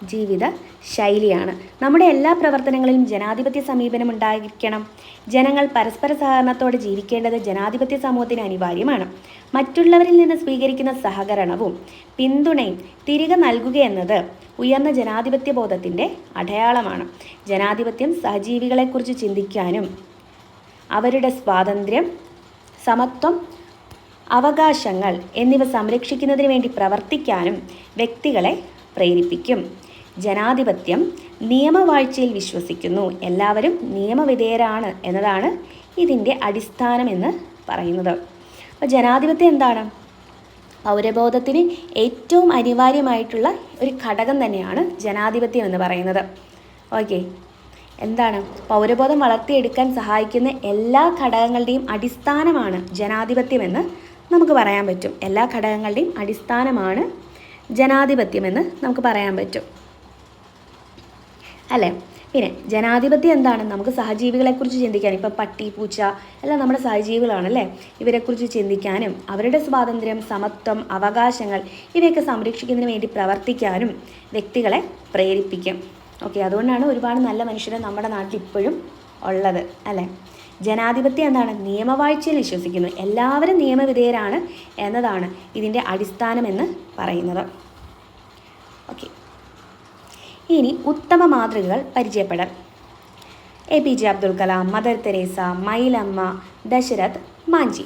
ജീവിത ശൈലിയാണ്. നമ്മുടെ എല്ലാ പ്രവർത്തനങ്ങളിലും ജനാധിപത്യ സമീപനം ഉണ്ടായിരിക്കണം. ജനങ്ങൾ പരസ്പര സഹകരണത്തോടെ ജീവിക്കേണ്ടത് ജനാധിപത്യ സമൂഹത്തിന് അനിവാര്യമാണ്. മറ്റുള്ളവരിൽ നിന്ന് സ്വീകരിക്കുന്ന സഹകരണവും പിന്തുണയും തിരികെ നൽകുകയെന്നത് ഉയർന്ന ജനാധിപത്യ ബോധത്തിന്റെ അടയാളമാണ്. ജനാധിപത്യം സഹജീവികളെക്കുറിച്ച് ചിന്തിക്കാനും അവരുടെ സ്വാതന്ത്ര്യം സമത്വം അവകാശങ്ങൾ എന്നിവ സംരക്ഷിക്കുന്നതിന് വേണ്ടി പ്രവർത്തിക്കാനും വ്യക്തികളെ പ്രേരിപ്പിക്കും. ജനാധിപത്യം നിയമവാഴ്ചയിൽ വിശ്വസിക്കുന്നു. എല്ലാവരും നിയമവിധേയരാണ് എന്നതാണ് ഇതിന്റെ അടിസ്ഥാനമെന്ന് പറയുന്നത്. അപ്പോൾ ജനാധിപത്യം എന്താണ്? പൗരബോധത്തിന് ഏറ്റവും അനിവാര്യമായിട്ടുള്ള ഒരു ഘടകം തന്നെയാണ് ജനാധിപത്യം എന്ന് പറയുന്നത്. ഓക്കെ. എന്താണ്? പൗരബോധം വളർത്തിയെടുക്കാൻ സഹായിക്കുന്ന എല്ലാ ഘടകങ്ങളുടെയും അടിസ്ഥാനമാണ് ജനാധിപത്യമെന്ന് നമുക്ക് പറയാൻ പറ്റും. എല്ലാ ഘടകങ്ങളുടെയും അടിസ്ഥാനമാണ് ജനാധിപത്യമെന്ന് നമുക്ക് പറയാൻ പറ്റും. അല്ലേ? പിന്നെ ജനാധിപത്യം എന്താണ്? നമുക്ക് സഹജീവികളെക്കുറിച്ച് ചിന്തിക്കാൻ ഇപ്പോൾ പട്ടി പൂച്ച എല്ലാം നമ്മുടെ സഹജീവികളാണല്ലേ ഇവരെക്കുറിച്ച് ചിന്തിക്കാനും അവരുടെ സ്വാതന്ത്ര്യം സമത്വം അവകാശങ്ങൾ ഇവയൊക്കെ സംരക്ഷിക്കുന്നതിന് വേണ്ടി പ്രവർത്തിക്കാനും വ്യക്തികളെ പ്രേരിപ്പിക്കും. ഓക്കെ അതുകൊണ്ടാണ് ഒരുപാട് നല്ല മനുഷ്യരെ നമ്മുടെ നാട്ടിൽ ഇപ്പോഴും ഉള്ളത് അല്ലേ? ജനാധിപത്യം എന്താണ്? നിയമവാഴ്ചയിൽ വിശ്വസിക്കുന്നു. എല്ലാവരും നിയമവിധേയരാണ് എന്നതാണ് ഇതിന്റെ അടിസ്ഥാനമെന്ന് പറയുന്നത്. ഓക്കെ ഇനി ഉത്തമ മാതൃകകൾ പരിചയപ്പെടാം. A P J Abdul Kalam Mother Teresa Mayilamma Dashrath Manjhi.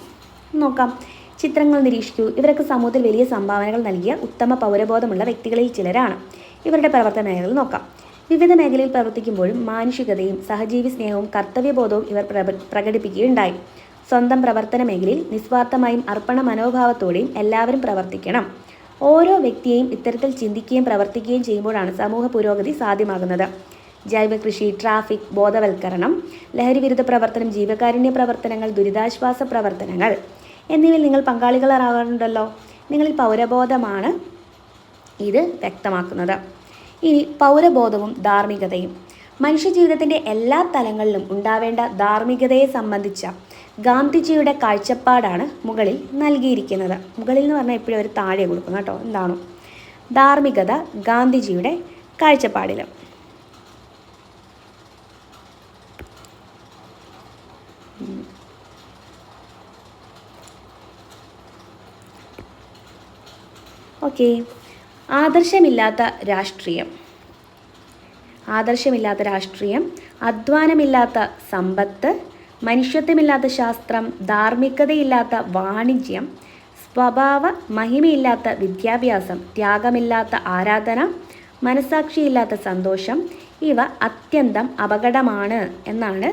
നോക്കാം. ചിത്രങ്ങൾ നിരീക്ഷിക്കൂ. ഇവരൊക്കെ സമൂഹത്തിൽ വലിയ സംഭാവനകൾ നൽകിയ ഉത്തമ പൗരബോധമുള്ള വ്യക്തികളിൽ ചിലരാണ്. ഇവരുടെ പ്രവർത്തന മേഖലകൾ നോക്കാം. വിവിധ മേഖലയിൽ പ്രവർത്തിക്കുമ്പോഴും മാനുഷികതയും സഹജീവി സ്നേഹവും കർത്തവ്യബോധവും ഇവർ പ്രക- പ്രകടിപ്പിക്കുകയുണ്ടായി. സ്വന്തം പ്രവർത്തന മേഖലയിൽ നിസ്വാർത്ഥമായും അർപ്പണ മനോഭാവത്തോടെയും എല്ലാവരും പ്രവർത്തിക്കണം. ഓരോ വ്യക്തിയെയും ഇത്തരത്തിൽ ചിന്തിക്കുകയും പ്രവർത്തിക്കുകയും ചെയ്യുമ്പോഴാണ് സമൂഹ പുരോഗതി സാധ്യമാകുന്നത്. ജൈവ കൃഷി ട്രാഫിക് ബോധവൽക്കരണം ലഹരിവിരുദ്ധ പ്രവർത്തനം ജീവകാരുണ്യ പ്രവർത്തനങ്ങൾ ദുരിതാശ്വാസ പ്രവർത്തനങ്ങൾ എന്നിവയിൽ നിങ്ങൾ പങ്കാളികളാകാറുണ്ടല്ലോ. നിങ്ങളിൽ പൗരബോധമാണ് ഇത് വ്യക്തമാക്കുന്നത്. ഇനി പൗരബോധവും ധാർമ്മികതയും. മനുഷ്യജീവിതത്തിന്റെ എല്ലാ തലങ്ങളിലും ഉണ്ടാവേണ്ട ധാർമ്മികതയെ സംബന്ധിച്ച ഗാന്ധിജിയുടെ കാഴ്ചപ്പാടാണ് മുകളിൽ നൽകിയിരിക്കുന്നത്. മുകളിൽ എന്ന് പറഞ്ഞാൽ എപ്പോഴും അവർ താഴെ കൊടുക്കും കേട്ടോ. എന്താണോ? ധാർമ്മികത ഗാന്ധിജിയുടെ കാഴ്ചപ്പാടിൽ. ഓക്കെ. ആദർശമില്ലാത്ത രാഷ്ട്രീയം. ആദർശമില്ലാത്ത രാഷ്ട്രീയം അധ്വാനമില്ലാത്ത സമ്പത്ത് മനുഷ്യത്വമില്ലാത്ത ശാസ്ത്രം ധാർമ്മികതയില്ലാത്ത വാണിജ്യം സ്വഭാവ മഹിമയില്ലാത്ത വിദ്യാഭ്യാസം ത്യാഗമില്ലാത്ത ആരാധന മനസാക്ഷിയില്ലാത്ത സന്തോഷം ഇവ അത്യന്തം അപകടമാണ് എന്നാണ്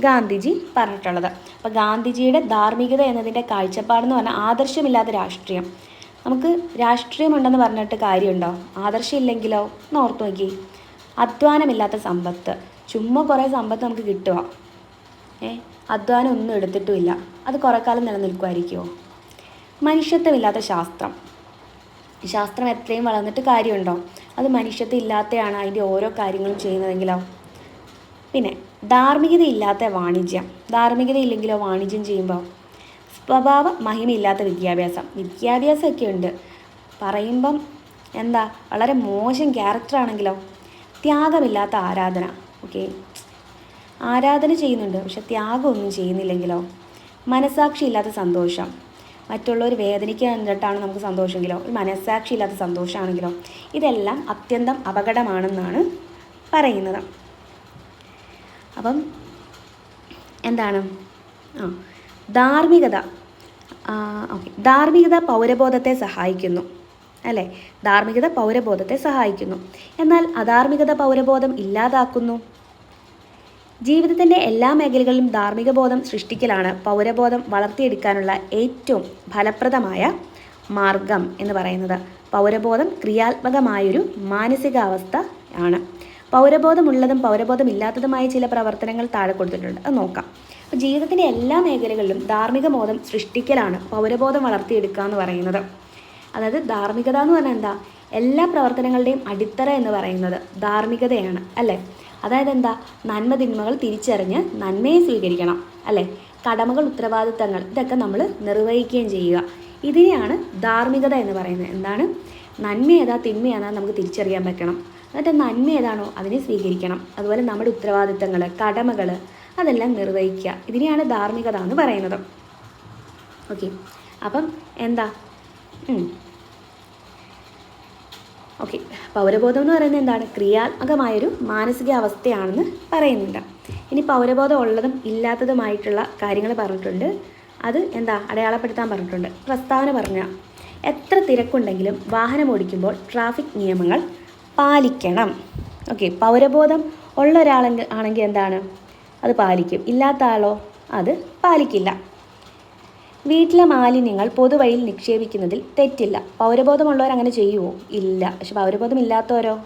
ഗാന്ധിജി പറഞ്ഞിട്ടുള്ളത്. അപ്പോൾ ഗാന്ധിജിയുടെ ധാർമ്മികത എന്നതിന്റെ കാഴ്ചപ്പാടെന്ന് പറഞ്ഞാൽ ആദർശമില്ലാത്ത രാഷ്ട്രീയം. നമുക്ക് രാഷ്ട്രീയമുണ്ടെന്ന് പറഞ്ഞിട്ട് കാര്യമുണ്ടോ? ആദർശം ഇല്ലെങ്കിലോ എന്ന് ഓർത്ത് നോക്കി. അധ്വാനമില്ലാത്ത സമ്പത്ത്. ചുമ്മാ കുറേ സമ്പത്ത് നമുക്ക് കിട്ടുക ഏ? അധ്വാനം ഒന്നും എടുത്തിട്ടുമില്ല. അത് കുറേ കാലം നിലനിൽക്കുമായിരിക്കുമോ? മനുഷ്യത്വമില്ലാത്ത ശാസ്ത്രം. ശാസ്ത്രം എത്രയും വളർന്നിട്ട് കാര്യമുണ്ടോ? അത് മനുഷ്യത്വം ഇല്ലാത്തയാണ് അതിന്റെ ഓരോ കാര്യങ്ങളും ചെയ്യുന്നതെങ്കിലോ? പിന്നെ ധാർമ്മികത ഇല്ലാത്ത വാണിജ്യം. ധാർമ്മികത ഇല്ലെങ്കിലോ വാണിജ്യം ചെയ്യുമ്പോൾ? സ്വഭാവ മഹിമയില്ലാത്ത വിദ്യാഭ്യാസം. വിദ്യാഭ്യാസമൊക്കെ ഉണ്ട്. പറയുമ്പം എന്താ? വളരെ മോശം ക്യാരക്ടറാണെങ്കിലോ ത്യാഗമില്ലാത്ത ആരാധന. ഓക്കെ ആരാധന ചെയ്യുന്നുണ്ട്. പക്ഷെ ത്യാഗമൊന്നും ചെയ്യുന്നില്ലെങ്കിലോ? മനസാക്ഷി ഇല്ലാത്ത സന്തോഷം. മറ്റുള്ളവർ വേദനിക്കുക നമുക്ക് സന്തോഷമെങ്കിലോ? ഒരു മനസാക്ഷി ഇല്ലാത്ത സന്തോഷമാണെങ്കിലോ? ഇതെല്ലാം അത്യന്തം അപകടമാണെന്നാണ് പറയുന്നത്. അപ്പം എന്താണ്? ആ ധാർമ്മികത. ഓക്കെ. ധാർമ്മികത പൗരബോധത്തെ സഹായിക്കുന്നു. അല്ലേ? ധാർമ്മികത പൗരബോധത്തെ സഹായിക്കുന്നു. എന്നാൽ അധാർമികത പൗരബോധം ഇല്ലാതാക്കുന്നു. ജീവിതത്തിന്റെ എല്ലാ മേഖലകളിലും ധാർമ്മിക ബോധം സൃഷ്ടിക്കലാണ് പൗരബോധം വളർത്തിയെടുക്കാനുള്ള ഏറ്റവും ഫലപ്രദമായ മാർഗം എന്ന് പറയുന്നത്. പൗരബോധം ക്രിയാത്മകമായൊരു മാനസികാവസ്ഥ ആണ്. പൗരബോധമുള്ളതും പൗരബോധമില്ലാത്തതുമായ ചില പ്രവർത്തനങ്ങൾ താഴെ കൊടുത്തിട്ടുണ്ട്. അത് നോക്കാം. അപ്പോൾ ജീവിതത്തിന്റെ എല്ലാ മേഖലകളിലും ധാർമ്മിക ബോധം സൃഷ്ടിക്കലാണ് പൗരബോധം വളർത്തിയെടുക്കുക എന്ന് പറയുന്നത്. അതായത് ധാർമ്മികത എന്ന് പറഞ്ഞാൽ എന്താ? എല്ലാ പ്രവർത്തനങ്ങളുടെയും അടിത്തറ എന്ന് പറയുന്നത് ധാർമ്മികതയാണ് അല്ലേ? അതായത് എന്താ നന്മ തിന്മകൾ തിരിച്ചറിഞ്ഞ് നന്മയെ സ്വീകരിക്കണം അല്ലേ? കടമകൾ ഉത്തരവാദിത്തങ്ങൾ ഇതൊക്കെ നമ്മൾ നിർവഹിക്കുകയും ചെയ്യുക. ഇതിനെയാണ് ധാർമ്മികത എന്ന് പറയുന്നത്. എന്താണ്? നന്മ ഏതാ തിന്മ ഏതാ നമുക്ക് തിരിച്ചറിയാൻ പറ്റണം. എന്നിട്ട് നന്മ ഏതാണോ അതിനെ സ്വീകരിക്കണം. അതുപോലെ നമ്മുടെ ഉത്തരവാദിത്തങ്ങൾ കടമകൾ അതെല്ലാം നിർവഹിക്കുക. ഇതിനെയാണ് ധാർമ്മികത എന്ന് പറയുന്നത്. ഓക്കെ. അപ്പം എന്താ? ഓക്കെ പൗരബോധം എന്ന് പറയുന്നത് എന്താണ്? ക്രിയാത്മകമായൊരു മാനസികാവസ്ഥയാണെന്ന് പറയുന്നുണ്ട്. ഇനി പൗരബോധം ഉള്ളതും ഇല്ലാത്തതുമായിട്ടുള്ള കാര്യങ്ങൾ പറഞ്ഞിട്ടുണ്ട്. അത് എന്താ? അടയാളപ്പെടുത്താൻ പറഞ്ഞിട്ടുണ്ട്. പ്രസ്താവന പറഞ്ഞ എത്ര തിരക്കുണ്ടെങ്കിലും വാഹനം ഓടിക്കുമ്പോൾ ട്രാഫിക് നിയമങ്ങൾ പാലിക്കണം. ഓക്കെ പൗരബോധം ഉള്ള ഒരാളെങ്കിൽ ആണെങ്കിൽ എന്താണ്? അത് പാലിക്കും. ഇല്ലാത്ത ആളോ അത് പാലിക്കില്ല. വീട്ടിലെ മാലിന്യങ്ങൾ പൊതുവഴിയിൽ നിക്ഷേപിക്കുന്നതിൽ തെറ്റില്ല. പൗരബോധമുള്ളവർ അങ്ങനെ ചെയ്യുമോ ഇല്ല. പക്ഷെ പൗരബോധമില്ലാത്തവരോ?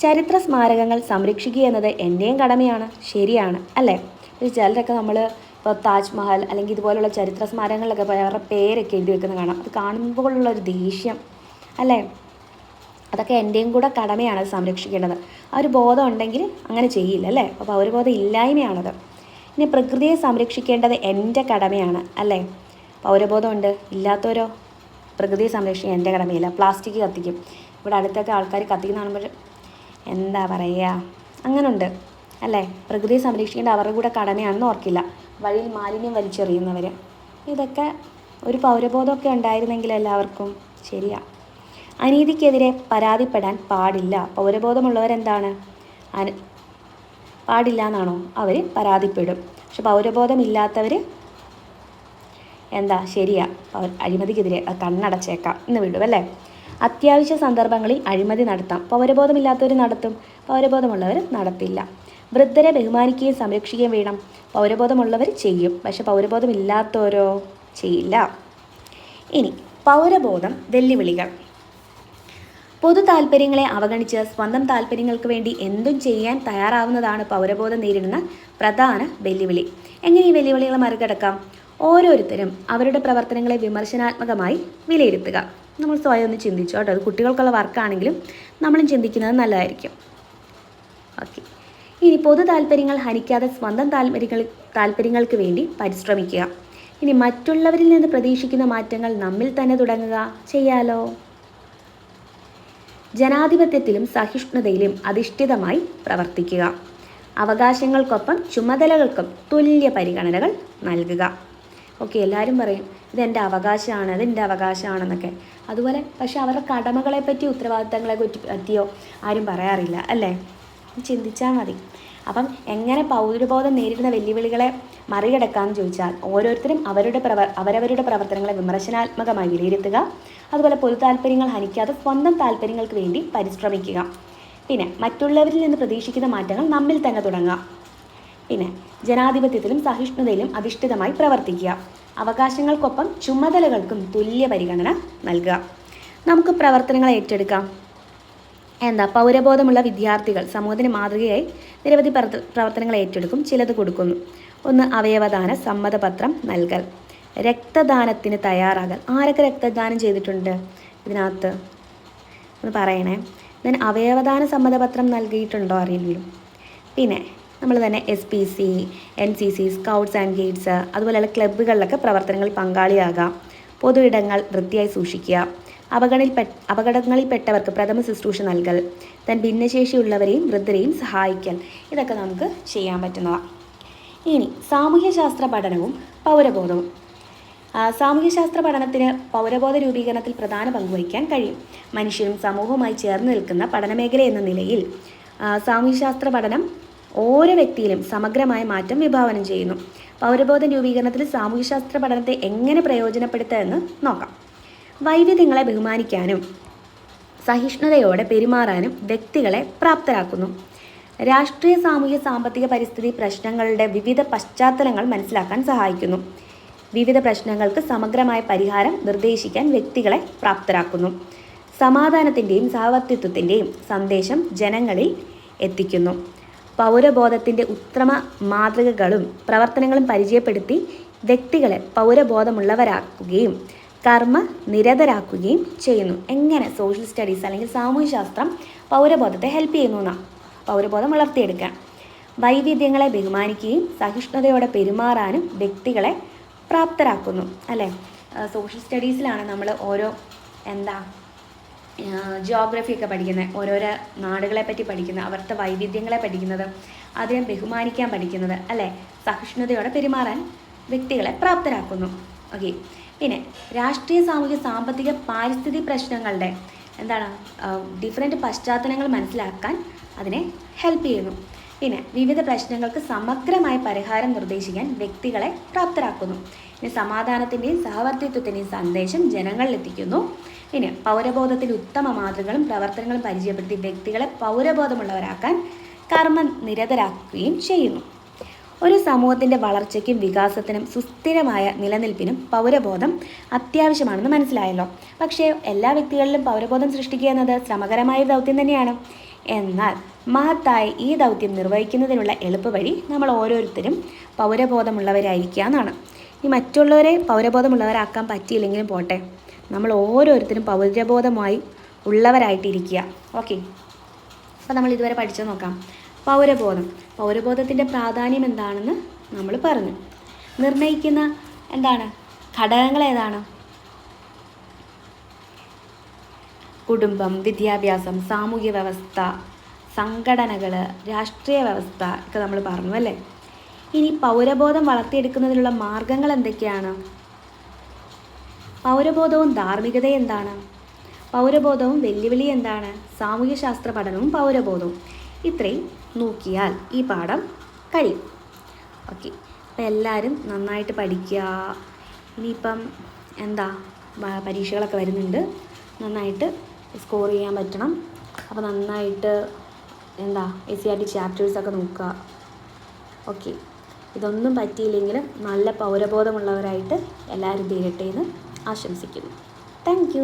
ചരിത്ര സ്മാരകങ്ങൾ സംരക്ഷിക്കുക എന്നത് എന്റെയും കടമയാണ്. ശരിയാണ് അല്ലേ? ഒരു ചിലരൊക്കെ നമ്മൾ ഇപ്പോൾ താജ്മഹൽ അല്ലെങ്കിൽ ഇതുപോലുള്ള ചരിത്ര സ്മാരകങ്ങളിലൊക്കെ അവരുടെ പേരൊക്കെ എഴുതി വെക്കുന്ന കാണാം. അത് കാണുമ്പോഴുള്ള ഒരു ദേഷ്യം അല്ലേ? അതൊക്കെ എന്റെയും കൂടെ കടമയാണ് അത് സംരക്ഷിക്കേണ്ടത്. ആ ഒരു ബോധം ഉണ്ടെങ്കിൽ അങ്ങനെ ചെയ്യില്ല അല്ലേ? അപ്പോൾ പൗരബോധം ഇല്ലായ്മയാണത്. ഇനി പ്രകൃതിയെ സംരക്ഷിക്കേണ്ടത് എന്റെ കടമയാണ് അല്ലേ? പൗരബോധമുണ്ട് ഇല്ലാത്തവരോ? പ്രകൃതിയെ സംരക്ഷിക്കാൻ എന്റെ കടമയില്ല പ്ലാസ്റ്റിക് കത്തിക്കും. ഇവിടെ അടുത്തൊക്കെ ആൾക്കാർ കത്തിക്കുന്ന കാണുമ്പോൾ എന്താ പറയുക? അങ്ങനുണ്ട് അല്ലേ? പ്രകൃതിയെ സംരക്ഷിക്കേണ്ട അവരുടെ കൂടെ കടമയാണെന്ന് ഓർക്കില്ല. വഴിയിൽ മാലിന്യം വലിച്ചെറിയുന്നവർ ഇതൊക്കെ ഒരു പൗരബോധമൊക്കെ ഉണ്ടായിരുന്നെങ്കിൽ എല്ലാവർക്കും ശരിയാ. അനീതിക്കെതിരെ പരാതിപ്പെടാൻ പാടില്ല. പൗരബോധമുള്ളവരെന്താണ്? അന പാടില്ല എന്നാണോ അവർ പരാതിപ്പെടും. പക്ഷെ പൗരബോധമില്ലാത്തവർ എന്താ ശരിയാ? അഴിമതിക്കെതിരെ കണ്ണടച്ചേക്കാം എന്ന് വിടും അല്ലേ? അത്യാവശ്യ സന്ദർഭങ്ങളിൽ അഴിമതി നടത്താം. പൗരബോധമില്ലാത്തവർ നടത്തും. പൗരബോധമുള്ളവർ നടത്തില്ല. വൃദ്ധരെ ബഹുമാനിക്കുകയും സംരക്ഷിക്കുകയും വേണം. പൗരബോധമുള്ളവർ ചെയ്യും. പക്ഷെ പൗരബോധമില്ലാത്തവരോ ചെയ്യില്ല. ഇനി പൗരബോധം വെല്ലുവിളികൾ. പൊതു താല്പര്യങ്ങളെ അവഗണിച്ച് സ്വന്തം താല്പര്യങ്ങൾക്ക് വേണ്ടി എന്തും ചെയ്യാൻ തയ്യാറാവുന്നതാണ് പൗരബോധം നേരിടുന്ന പ്രധാന വെല്ലുവിളി. എങ്ങനെ ഈ വെല്ലുവിളികൾ മറികടക്കാം? ഓരോരുത്തരും അവരുടെ പ്രവർത്തനങ്ങളെ വിമർശനാത്മകമായി വിലയിരുത്തുക. നമ്മൾ സ്വയം ഒന്ന് ചിന്തിച്ചു കേട്ടോ. അത് കുട്ടികൾക്കുള്ള വർക്കാണെങ്കിലും നമ്മളും ചിന്തിക്കുന്നത് നല്ലതായിരിക്കും. ഓക്കെ. ഇനി പൊതു താല്പര്യങ്ങൾ ഹനിക്കാതെ സ്വന്തം താല്പര്യങ്ങൾ താല്പര്യങ്ങൾക്ക് വേണ്ടി പരിശ്രമിക്കുക. ഇനി മറ്റുള്ളവരിൽ നിന്ന് പ്രതീക്ഷിക്കുന്ന മാറ്റങ്ങൾ നമ്മിൽ തന്നെ തുടങ്ങുക. ചെയ്യാലോ? ജനാധിപത്യത്തിലും സഹിഷ്ണുതയിലും അധിഷ്ഠിതമായി പ്രവർത്തിക്കുക. അവകാശങ്ങൾക്കൊപ്പം ചുമതലകൾക്കും തുല്യ പരിഗണനകൾ നൽകുക. ഓക്കെ എല്ലാവരും പറയും ഇതെന്റെ അവകാശമാണ് ഇതെന്റെ അവകാശമാണെന്നൊക്കെ. അതുപോലെ പക്ഷെ അവരുടെ കടമകളെ പറ്റി ഉത്തരവാദിത്തങ്ങളെ പറ്റി പറ്റിയോ ആരും പറയാറില്ല അല്ലേ? ചിന്തിച്ചാൽ മതി. അപ്പം എങ്ങനെ പൗരബോധം നേരിടുന്ന വെല്ലുവിളികളെ മറികടക്കാമെന്ന് ചോദിച്ചാൽ ഓരോരുത്തരും അവരുടെ അവരവരുടെ പ്രവർത്തനങ്ങളെ വിമർശനാത്മകമായി വിലയിരുത്തുക. അതുപോലെ പൊതു താല്പര്യങ്ങൾ ഹനിക്കാതെ സ്വന്തം താല്പര്യങ്ങൾക്ക് വേണ്ടി പരിശ്രമിക്കുക. പിന്നെ മറ്റുള്ളവരിൽ നിന്ന് പ്രതീക്ഷിക്കുന്ന മാറ്റങ്ങൾ നമ്മിൽ തന്നെ തുടങ്ങാം പിന്നെ ജനാധിപത്യത്തിലും സഹിഷ്ണുതയിലും അധിഷ്ഠിതമായി പ്രവർത്തിക്കുക. അവകാശങ്ങൾക്കൊപ്പം ചുമതലകൾക്കും തുല്യ പരിഗണന നൽകുക. നമുക്ക് പ്രവർത്തനങ്ങൾ ഏറ്റെടുക്കാം. എന്താ പൗരബോധമുള്ള വിദ്യാർത്ഥികൾ സമൂഹത്തിന് മാതൃകയായി നിരവധി പ്രവർത്ത- പ്രവർത്തനങ്ങൾ ഏറ്റെടുക്കും ചിലത് കൊടുക്കുന്നു. ഒന്ന് അവയവദാന സമ്മതപത്രം നൽകൽ. രക്തദാനത്തിന് തയ്യാറാകൽ. ആരൊക്കെ രക്തദാനം ചെയ്തിട്ടുണ്ട് ഇതിനകത്ത്? ഒന്ന് പറയണേ. ഞാൻ അവയവദാന സമ്മതപത്രം നൽകിയിട്ടുണ്ടോ അറിയില്ലല്ലോ. പിന്നെ നമ്മൾ തന്നെ S P C N C C scouts and guides അതുപോലെയുള്ള ക്ലബ്ബുകളിലൊക്കെ പ്രവർത്തനങ്ങളിൽ പങ്കാളിയാകാം. പൊതു ഇടങ്ങൾ വൃത്തിയായി സൂക്ഷിക്കുക. അപകടങ്ങളിൽ അപകടങ്ങളിൽപ്പെട്ടവർക്ക് പ്രഥമ ശുശ്രൂഷ നൽകൽ. തൻ ഭിന്നശേഷിയുള്ളവരെയും വൃദ്ധരെയും സഹായിക്കൽ. ഇതൊക്കെ നമുക്ക് ചെയ്യാൻ പറ്റുന്നതാണ് ഇനി സാമൂഹ്യശാസ്ത്ര പഠനവും പൗരബോധവും. സാമൂഹ്യശാസ്ത്ര പഠനത്തിന് പൗരബോധ രൂപീകരണത്തിൽ പ്രധാന പങ്കുവഹിക്കാൻ കഴിയും. മനുഷ്യരും സമൂഹവുമായി ചേർന്ന് നിൽക്കുന്ന പഠനമേഖല എന്ന നിലയിൽ സാമൂഹ്യശാസ്ത്ര പഠനം ഓരോ വ്യക്തിയിലും സമഗ്രമായ മാറ്റം വിഭാവനം ചെയ്യുന്നു. പൗരബോധ രൂപീകരണത്തിൽ സാമൂഹ്യശാസ്ത്ര പഠനത്തെ എങ്ങനെ പ്രയോജനപ്പെടുത്തുക എന്ന് നോക്കാം. വൈവിധ്യങ്ങളെ ബഹുമാനിക്കാനും സഹിഷ്ണുതയോടെ പെരുമാറാനും വ്യക്തികളെ പ്രാപ്തരാക്കുന്നു. രാഷ്ട്രീയ സാമൂഹ്യ സാമ്പത്തിക പരിസ്ഥിതി പ്രശ്നങ്ങളുടെ വിവിധ പശ്ചാത്തലങ്ങൾ മനസ്സിലാക്കാൻ സഹായിക്കുന്നു. വിവിധ പ്രശ്നങ്ങൾക്ക് സമഗ്രമായ പരിഹാരം നിർദ്ദേശിക്കാൻ വ്യക്തികളെ പ്രാപ്തരാക്കുന്നു. സമാധാനത്തിന്റെയും സഹവർത്തിത്വത്തിന്റെയും സന്ദേശം ജനങ്ങളിൽ എത്തിക്കുന്നു. പൗരബോധത്തിന്റെ ഉത്തമ മാതൃകകളും പ്രവർത്തനങ്ങളും പരിചയപ്പെടുത്തി വ്യക്തികളെ പൗരബോധമുള്ളവരാക്കുകയും കർമ്മ നിരതരാക്കുകയും ചെയ്യുന്നു. എങ്ങനെ സോഷ്യൽ സ്റ്റഡീസ് അല്ലെങ്കിൽ സാമൂഹ്യശാസ്ത്രം പൗരബോധത്തെ ഹെൽപ്പ് ചെയ്യുന്നു എന്നാണ് പൗരബോധം വളർത്തിയെടുക്കുക. വൈവിധ്യങ്ങളെ ബഹുമാനിക്കുകയും സഹിഷ്ണുതയോടെ പെരുമാറാനും വ്യക്തികളെ പ്രാപ്തരാക്കുന്നു അല്ലേ? സോഷ്യൽ സ്റ്റഡീസിലാണ് നമ്മൾ ഓരോ എന്താ ജിയോഗ്രഫി ഒക്കെ പഠിക്കുന്നത്. ഓരോരോ നാടുകളെ പറ്റി പഠിക്കുന്നത് അവരുടെ വൈവിധ്യങ്ങളെ പഠിക്കുന്നത് അതിനെ ബഹുമാനിക്കാൻ പഠിക്കുന്നത് അല്ലേ? സഹിഷ്ണുതയോടെ പെരുമാറാൻ വ്യക്തികളെ പ്രാപ്തരാക്കുന്നു. ഓക്കെ പിന്നെ രാഷ്ട്രീയ സാമൂഹിക സാമ്പത്തിക പാരിസ്ഥിതി പ്രശ്നങ്ങളുടെ എന്താണ് ഡിഫറെന്റ് പശ്ചാത്തലങ്ങൾ മനസ്സിലാക്കാൻ അതിനെ ഹെൽപ്പ് ചെയ്യുന്നു. പിന്നെ വിവിധ പ്രശ്നങ്ങൾക്ക് സമഗ്രമായ പരിഹാരം നിർദ്ദേശിക്കാൻ വ്യക്തികളെ പ്രാപ്തരാക്കുന്നു. പിന്നെ സമാധാനത്തിന്റെയും സഹവർത്തിത്വത്തിന്റെയും സന്ദേശം ജനങ്ങളിലെത്തിക്കുന്നു. പിന്നെ പൗരബോധത്തിൽ ഉത്തമ മാതൃകളും പ്രവർത്തനങ്ങളും പരിചയപ്പെടുത്തി വ്യക്തികളെ പൗരബോധമുള്ളവരാക്കാൻ കർമ്മ നിരതരാക്കുകയും ചെയ്യുന്നു. ഒരു സമൂഹത്തിന്റെ വളർച്ചയ്ക്കും വികാസത്തിനും സുസ്ഥിരമായ നിലനിൽപ്പിനും പൗരബോധം അത്യാവശ്യമാണെന്ന് മനസ്സിലായല്ലോ. പക്ഷേ എല്ലാ വ്യക്തികളിലും പൗരബോധം സൃഷ്ടിക്കുക എന്നത് ശ്രമകരമായ ദൗത്യം തന്നെയാണ്. എന്നാൽ മഹത്തായി ഈ ദൗത്യം നിർവഹിക്കുന്നതിനുള്ള എളുപ്പവഴി നമ്മൾ ഓരോരുത്തരും പൗരബോധമുള്ളവരായിരിക്കുക എന്നാണ് ഈ മറ്റുള്ളവരെ പൗരബോധമുള്ളവരാക്കാൻ പറ്റിയില്ലെങ്കിലും പോട്ടെ. നമ്മൾ ഓരോരുത്തരും പൗരബോധമായി ഉള്ളവരായിട്ടിരിക്കുക. ഓക്കെ. അപ്പോൾ നമ്മൾ ഇതുവരെ പഠിച്ചു നോക്കാം. പൗരബോധം. പൗരബോധത്തിന്റെ പ്രാധാന്യം എന്താണെന്ന് നമ്മൾ പറഞ്ഞു. നിർണയിക്കുന്ന എന്താണ്? ഘടകങ്ങൾ ഏതാണ്? കുടുംബം വിദ്യാഭ്യാസം സാമൂഹ്യ വ്യവസ്ഥ സംഘടനകൾ രാഷ്ട്രീയ വ്യവസ്ഥ ഒക്കെ നമ്മൾ പറഞ്ഞു അല്ലേ? ഇനി പൗരബോധം വളർത്തിയെടുക്കുന്നതിനുള്ള മാർഗങ്ങൾ എന്തൊക്കെയാണ്? പൗരബോധവും ധാർമ്മികത എന്താണ്? പൗരബോധവും വെല്ലുവിളി എന്താണ്? സാമൂഹ്യശാസ്ത്ര പഠനവും പൗരബോധവും. ഇത്രയും നോക്കിയാൽ ഈ പാഠം കഴിയും. ഓക്കെ അപ്പം എല്ലാവരും നന്നായിട്ട് പഠിക്കുക. ഇനിയിപ്പം എന്താ പരീക്ഷകളൊക്കെ വരുന്നുണ്ട്. നന്നായിട്ട് സ്കോർ ചെയ്യാൻ പറ്റണം. അപ്പോൾ നന്നായിട്ട് എന്താ എ സി ആർ ടി ചാപ്റ്റേഴ്സൊക്കെ നോക്കുക. ഓക്കെ ഇതൊന്നും പറ്റിയില്ലെങ്കിലും നല്ല പൗരബോധമുള്ളവരായിട്ട് എല്ലാവരും തീരട്ടെ എന്ന് ആശംസിക്കുന്നു. താങ്ക്